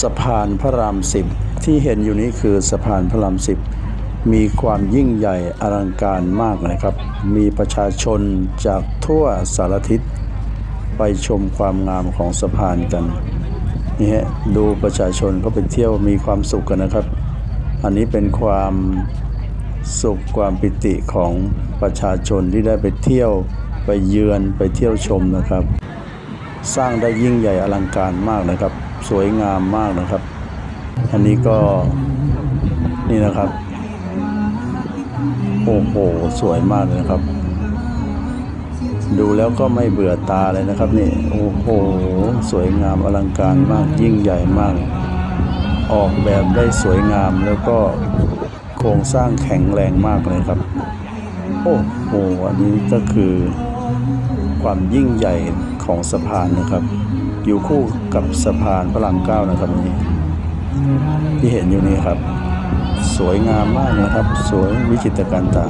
สะพานพระรามสิบที่เห็นอยู่นี้คือสะพานพระรามสิบมีความยิ่งใหญ่อลังการมากนะครับ มีประชาชนจากทั่วสารทิศ ไปชมความงามของสะพานกันนี่ฮะดูประชาชนเขาไปเที่ยวมีความสุขกันนะครับ อันนี้เป็นความสุขความปิติของประชาชนที่ได้ไปเที่ยวไปเยือนไปเที่ยวชมนะครับ สร้างได้ยิ่งใหญ่อลังการมากนะครับ สวยงามมากนะครับ อันนี้ก็นี่นะครับ โอ้โห สวยมากเลยนะครับ ดูแล้วก็ไม่เบื่อตาเลยนะครับนี่โอ้โห สวยงามอลังการมากยิ่งใหญ่มาก ออกแบบได้สวยงามแล้วก็โครงสร้างแข็งแรงมากเลยครับ โอ้โหอันนี้ก็คือ ความยิ่งใหญ่ของสะพานนะครับ อยู่คู่กับสะพานพระรามเก้านะครับนนี้ที่เห็นอยู่นี้ครับ สวยงามมากนะครับ สวยวิจิตรการตา